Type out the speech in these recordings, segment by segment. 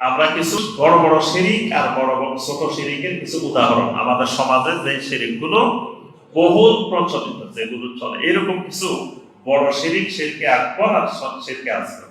আমরা কিছু বড় বড় শিরিক আর বড় বড় ছোট শিরিকের কিছু উদাহরণ আমাদের সমাজে যে শিরিকগুলো বহুল প্রচলিত, যেগুলো চলে। এরকম কিছু বড় শিরিক, শিরকে আকবর আর শিরকে আসবে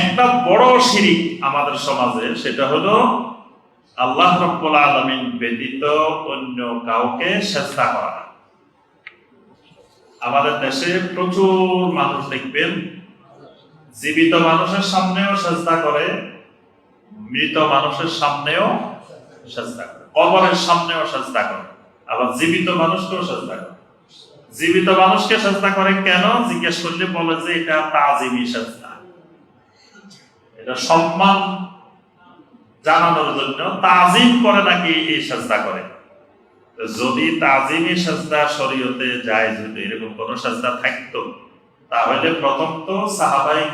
একটা বড় শিরিক আমাদের সমাজে, সেটা হলো আল্লাহ রব্বুল আলমিন ব্যতীত অন্য কাউকে চেষ্টা করা আমাদের দেশে প্রচুর মানুষ দেখবেন, জীবিত মানুষের সামনেও চেষ্টা করে মৃত মানুষের সামনেও চেষ্টা করে। কবরের সামনেও চেষ্টা করে। আবার জীবিত মানুষকেও চেষ্টা করে। জীবিত মানুষকে চেষ্টা করে কেন? জিজ্ঞেস করলে বলে যে এটা তাজিমি চেষ্টা এটা সম্মান জানানোর জন্য তাজিম করে নাকি এই চেষ্টা করে। যদি তাজিমি সাজদা শরীয়তে যায়, যদি এরকম কোন সাজদা থাকতো, তাহলে প্রথম তো সাহাবাই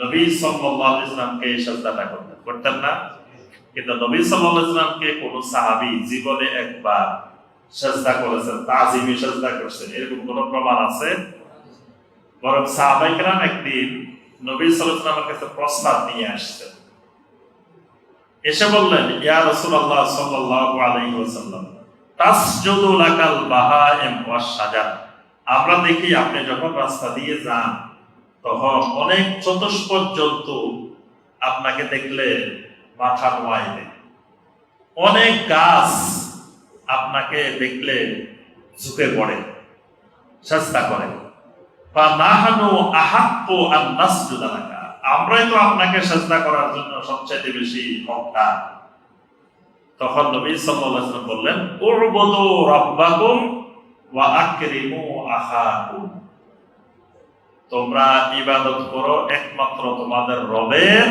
নবী সাল্লাল্লাহু সাজদাটা করতেন। করতেন না? কিন্তু নবী সাল্লাল্লাহু জীবনে একবার সাজদা করেছেন সাজদা করছেন। এরকম প্রমাণ আছে? বরং সাহাবাই একদিন নবী সাল্লাল্লাহু কাছে প্রস্তাব নিয়ে আসছেন। এসে বললেন, ইয়া রাসূলুল্লাহ সাল্লাল্লাহু আলাইহি ওয়াসাল্লাম, তাসজুদু লাকাল ওয়াস আমরা দেখি আপনি যখন রাস্তা দিয়ে যান তখন অনেক চতুষ্পদ জন্তু আপনাকে দেখলে মাথা নোয়াই অনেক গাছ আপনাকে দেখলে ঝুঁকে পড়ে, চেষ্টা করে। বা নাহানু আহাক্কু আন নাসজুদা লাকা। আমরাই তো আপনাকে চেষ্টা করার জন্য সবচেয়ে বেশি হকদার। তখন নবী সাল্লাল্লাহু বললেন উরবুদু রাব্বাকুম ওয়া আকরিমু আখাকুম। তোমরা ইবাদত করো একমাত্র তোমাদের রবের,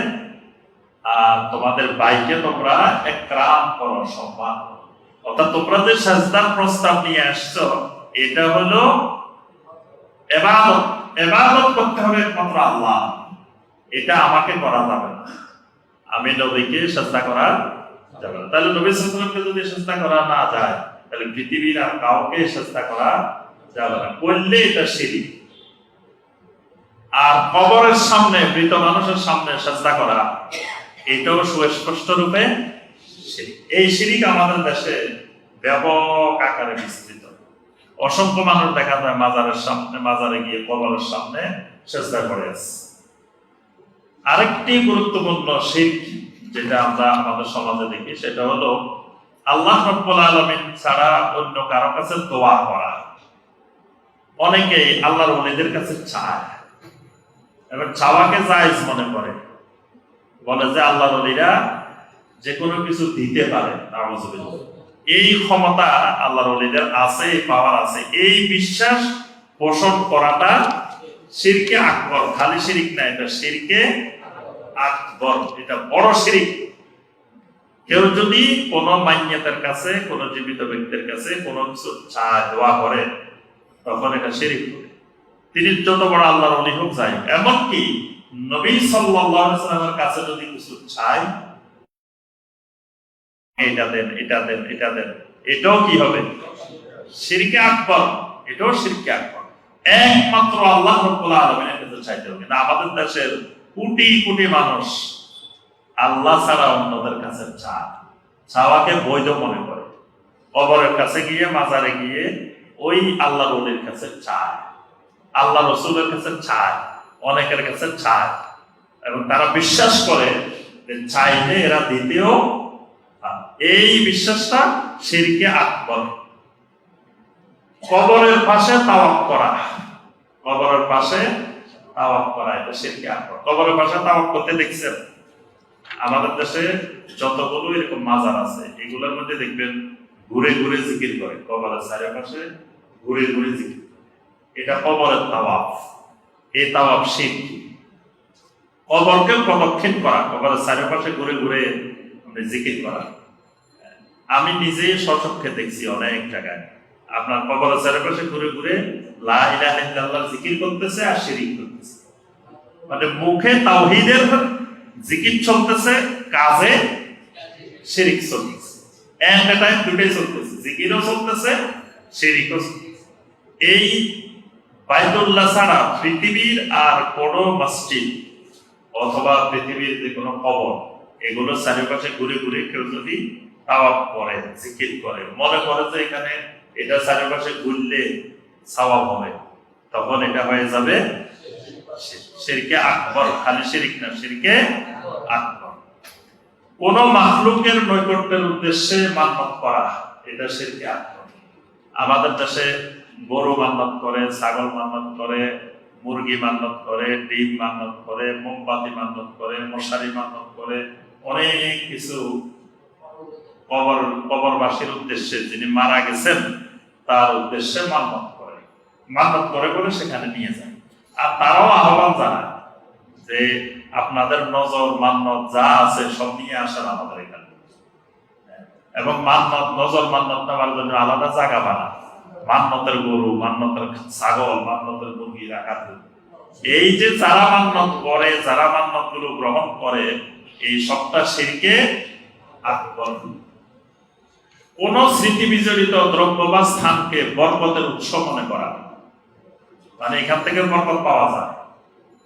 আর তোমাদের বাইকে তোমরা একরাম করো, সম্মান অর্থাৎ তোমরা যে সাজদার প্রস্তাব নিয়ে আসছো, এটা হলো এবাদত। এবাদত করতে হবে একমাত্র আল্লাহ। এটা আমাকে করা যাবে না। আমি নবীকে চেষ্টা করা যাবে না। তাহলে নবী সাল্লামকে যদি চেষ্টা করা না যায়, তাহলে পৃথিবীর আর কাউকে চেষ্টা করা যাবে না। করলে এটা সিঁড়ি আর কবরের সামনে, মৃত মানুষের সামনে চেষ্টা করা, এটাও সুস্পষ্ট রূপে। এই শিরিক আমাদের দেশে ব্যাপক আকারে বিস্তৃত। অসংখ্য মানুষ দেখা যায় মাজারের সামনে, মাজারে গিয়ে কবরের সামনে চেষ্টা করে আরেকটি গুরুত্বপূর্ণ শিখ যেটা আমরা আমাদের সমাজে দেখি, সেটা হলো আল্লাহ রব্বুল আলমিন ছাড়া অন্য কারও কাছে দোয়া করা। অনেকে আল্লাহর ওলিদের কাছে চায়। এবার চাওয়াকে জায়েজ মনে করে। বলে যে আল্লাহ ওলিরা যে কোনো কিছু দিতে পারে। এই ক্ষমতা আল্লাহর ওলিদের আছে পাওয়ার আছে। এই বিশ্বাস পোষণ করাটা শিরকে আকবর, খালি শিরিক না, এটা শিরকে আকবর। এটা বড় শিরিক। কেউ যদি কোন মান্যতার কাছে, কোন জীবিত ব্যক্তির কাছে কোন কিছু চা দোয়া করে, তখন এটা শিরিক করে তিনি যত বড় আল্লাহর অলি হোক যায় এমনকি নবী সাল্লামের কাছে যদি কিছু চায় এটা দেন এটা দেন এটা দেন, এটাও কি হবে? শিরকে আকবর, এটাও শিরকে আকবর। একমাত্র আল্লাহ রব্বুল আলামিনের কাছে চাইতে হবে। না আমাদের দেশের কোটি কোটি মানুষ আল্লাহ ছাড়া অন্যদের কাছে চায়। চাওয়াকে বৈধ মনে করে। কবরের কাছে গিয়ে, মাজারে গিয়ে ওই আল্লাহ রলির কাছে চায়। আল্লাহ রসুলের কাছে চায়, অনেকের কাছে চায়। এবং তারা বিশ্বাস করে যে চাইলে এরা দিতেও এই বিশ্বাসটা শিরকে আকবর। কবরের পাশে তাওয়াক করা। কবরের পাশে তাওয়াক করা, এটা শিরকে আকবর। কবরের পাশে তাওয়াক করতে দেখছেন, আমাদের দেশে যতগুলো এরকম মাজার আছে, এগুলোর মধ্যে দেখবেন ঘুরে ঘুরে জিকির করে। কবরের চারিপাশে ঘুরে ঘুরে জিকির করে। এটা কবরের তাওয়াফ। এই তাওয়াফ শিখ কবরকে প্রদক্ষিণ করা, কবরের চারিপাশে ঘুরে ঘুরে জিকির করা। আমি নিজে সচক্ষে দেখছি অনেক জায়গায়। আপনার কবরের চারিপাশে ঘুরে ঘুরে লা জিকির করতেছে আর শিরিক করতেছে। মানে মুখে তাওহিদের জিকির চলতেছে, কাজে শিরিক চলতেছে। এট এ টাইম দুটাই চলতেছে, জিকিরও চলতেছে, শিরিকও চলতেছে। এই বাইতুল্লাহ ছাড়া পৃথিবীর আর কোন মসজিদ অথবা পৃথিবীর যে কোনো খবর এগুলো চারিপাশে ঘুরে ঘুরে কেউ যদি তাওয়াপ করে, জিকির করে, মনে করে যে এখানে এটা চারিপাশে ঘুরলে সওয়াব হবে, তখন এটা হয়ে যাবে শিরকে আকবর, খালি শিরিক না, শিরকে আকবর। কোন মাখলুকের নৈকট্যের উদ্দেশ্যে মান্নত করা, এটা শিরকে আকবর। আমাদের দেশে গরু মান্নত করে, ছাগল মান্নত করে, মুরগি মান্নত করে, ডিম মান্নত করে, মোমবাতি মান্নত করে, মশারি মান্নত করে, অনেক কিছু কবর, কবরবাসীর উদ্দেশ্যে যিনি মারা গেছেন, তার উদ্দেশ্যে মান্নত করে। মান্নত করে করে সেখানে নিয়ে যায়। আর তারাও আহ্বান জানায় যে আপনাদের নজর মান্নত যা আছে সব নিয়ে আসেন আমাদের এখানে। এবং মান্নত নজর মান্নত নেওয়ার জন্য আলাদা জায়গা বানা মান্নতের গরু, মান্নতের ছাগল, মান্নতের মুরগি জন্য। এই যে যারা মান্নত করে, যারা মান্নতগুলো গ্রহণ করে, এই সবটা সিরকে আকবর কোন স্মৃতি বিজড়িত দ্রব্য বা স্থানকে বরকতের উৎস মনে করা। মানে এখান থেকে বরকত পাওয়া যায়।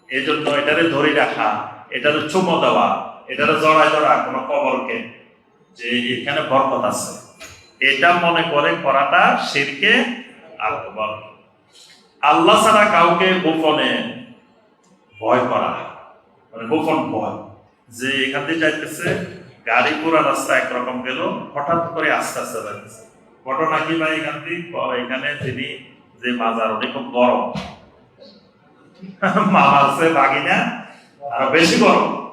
এই জন্য এটারে ধরে রাখা, এটারে চুমো দেওয়া, এটারে জড়াই ধরা কোনো কবরকে, যে এখানে বরকত আছে। এটা মনে করে করাটা শিরকে আকবর আল্লাহ ছাড়া কাউকে গোপনে ভয় করা মানে গোপন ভয়। যে এখান দিয়ে যাইতেছে, গাড়ি পুরা রাস্তা একরকম গেল, হঠাৎ করে আস্তে আস্তে যাইতেছে। ঘটনা কি ভাই এখান থেকে এখানে তিনি যে মাজার খুব গরম। মামা আছে বাগিনা, আর বেশি গরম।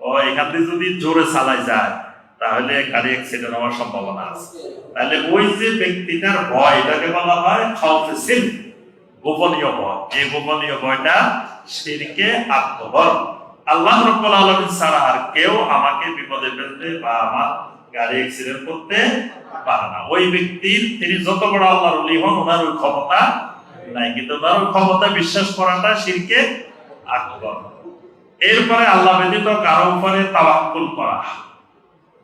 ও এখান থেকে যদি জোরে চালাই যায় তাহলে গাড়ি অ্যাক্সিডেন্ট হওয়ার সম্ভাবনা আছে। তাহলে ওই যে ব্যক্তিটার ভয়, এটাকে বলা হয় খাউফে গোপনীয় ভয়। এই গোপনীয় ভয়টা আল্লাহ রব্বুল ছাড়া আর কেউ আমাকে বিপদে ফেলতে বা আমার গাড়ি অ্যাক্সিডেন্ট করতে পারে না। ওই ব্যক্তির, তিনি যত বড় আল্লাহর হন, ওনার ওই ক্ষমতা নাই। কিন্তু ওনার ক্ষমতা বিশ্বাস করাটা শিরকে আকবর এরপরে আল্লাহ ব্যতীত কারও উপরে তাওয়াক্কুল করা।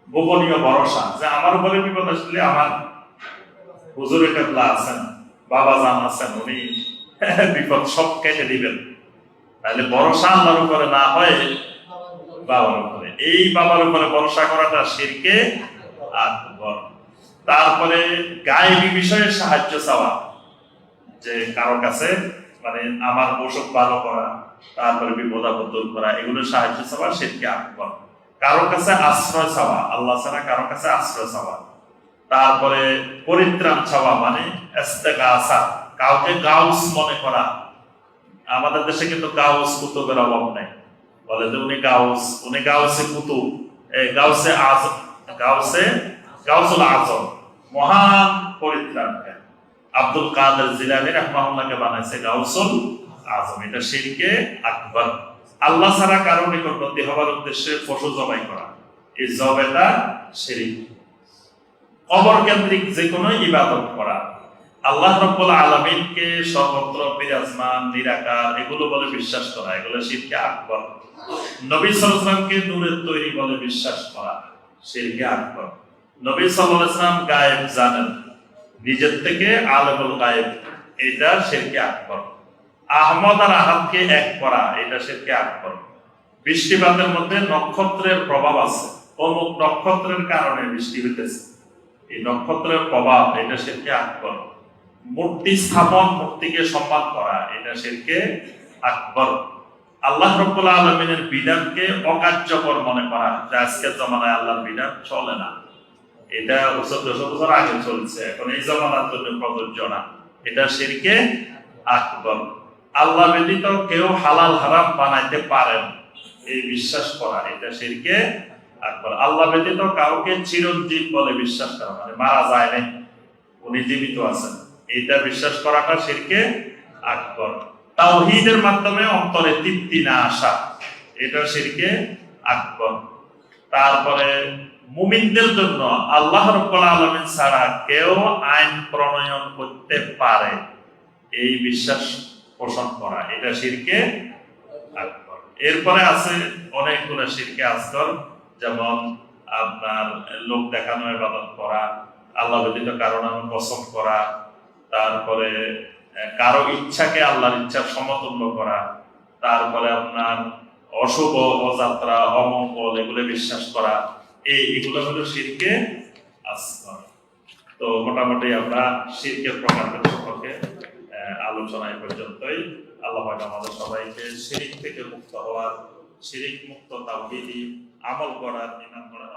গোপনীয় ভরসা, যে আমার উপরে বিপদ আসলে আমার হুজুরে কেবলা আছেন, বাবা জান আছেন, উনি বিপদ সব কেটে দিবেন। তাহলে ভরসা আল্লাহর উপরে না হয়, বাবার উপরে। এই বাবার উপরে ভরসা করাটা শিরকে আকবর তারপরে গায়েবী বিষয়ে সাহায্য চাওয়া, যে কারও কাছে মানে আমার অসুখ ভালো করা, তারপরে বিপদ আপদ দূর করা, এগুলো সাহায্য চাওয়া শিরকে আকবর কারও কাছে আশ্রয় চাওয়া, আল্লাহ ছাড়া কারও কাছে আশ্রয় চাওয়া। তারপরে পরিত্রাণ চাওয়া মানে ইস্তেগাসা কাউকে গাউস মনে করা। আমাদের দেশে কিন্তু গাউস কুতুবের অভাব নাই। বলে যে উনি গাউস, উনি গাউসে কুতুব গাউসে আজ গাউসে গাউসুল আজম। মহান পরিত্রাণকে আব্দুল কাদের জিলানি রহমাহুল্লাহকে বানাইছে গাউসুল আজম। এটা শিরকে আকবর। আল্লাহ ছাড়া কারও নিকটবর্তী হবার উদ্দেশ্যে পশু জবাই করা। এই জবেটা শিরিক। কবর কেন্দ্রিক যে কোনো ইবাদত করা। আল্লাহ রব্বুল আলমিনকে সর্বত্র বিরাজমান, নিরাকার, এগুলো বলে বিশ্বাস করা, এগুলো শিরকে আকবর। নবী সাল্লামকে নূরের তৈরি বলে বিশ্বাস করা, শিরকে আকবর। নবী সাল্লাম গায়েব জানেন, নিজের থেকে আলমুল গায়েব, এটা শিরকে আকবর। আহমদ আর আহাদকে এক করা, এটা শিরকে আকবর বৃষ্টিপাতের মধ্যে নক্ষত্রের প্রভাব আছে। অমুক নক্ষত্রের কারণে বৃষ্টি হইতেছে। এই নক্ষত্রের প্রভাব, এটা শিরকে আকবর মূর্তি স্থাপন, মূর্তিকে সম্মান করা, এটা শিরকে আকবর আল্লাহ রব্বুল আলমিনের বিধানকে অকার্যকর মনে করা, যে আজকের জমানায় আল্লাহর বিধান চলে না। এটা চোদ্দশো বছর আগে চলছে, এখন এই জমানার জন্য প্রযোজ্য না। এটা শিরকে আকবর আল্লাহ ব্যতীত কেউ হালাল হারাম বানাইতে পারেন এই বিশ্বাস করা, এটা শিরকে আকবর। আল্লাহ ব্যতীত কাউকে চিরঞ্জীব বলে বিশ্বাস করা মানে মারা যায় নাই, উনি জীবিত আছেন। এটা বিশ্বাস করাটা শিরকে আকবর। তাওহীদের মাধ্যমে অন্তরে তৃপ্তি না আসা, এটা শিরকে আকবর। তারপরে মুমিনদের জন্য আল্লাহ রব্বুল আলামিন ছাড়া কেউ আইন প্রণয়ন করতে পারে। এই বিশ্বাস পোষণ করা, এটা শিরকে আকবর। এরপরে আছে অনেকগুলো শিরকে আসগর যেমন আপনার লোক দেখানো, ইবাদত করা, আল্লাহ ব্যতীত কারও নামে পছন্দ করা, তারপরে কারও ইচ্ছাকে আল্লাহর ইচ্ছার সমতুল্য করা, তারপরে আপনার অশুভ অযাত্রা, অমঙ্গল, এগুলো বিশ্বাস করা, এই এগুলো হলো শিরকে আসগর তো মোটামুটি আমরা শিরকের প্রকারভেদ সম্পর্কে আলোচনা এই পর্যন্তই। আল্লাহ আমাদের সবাইকে শিরিক থেকে মুক্ত হওয়ার, শিরিক মুক্ত তাহিদি আমল করার ইমান করার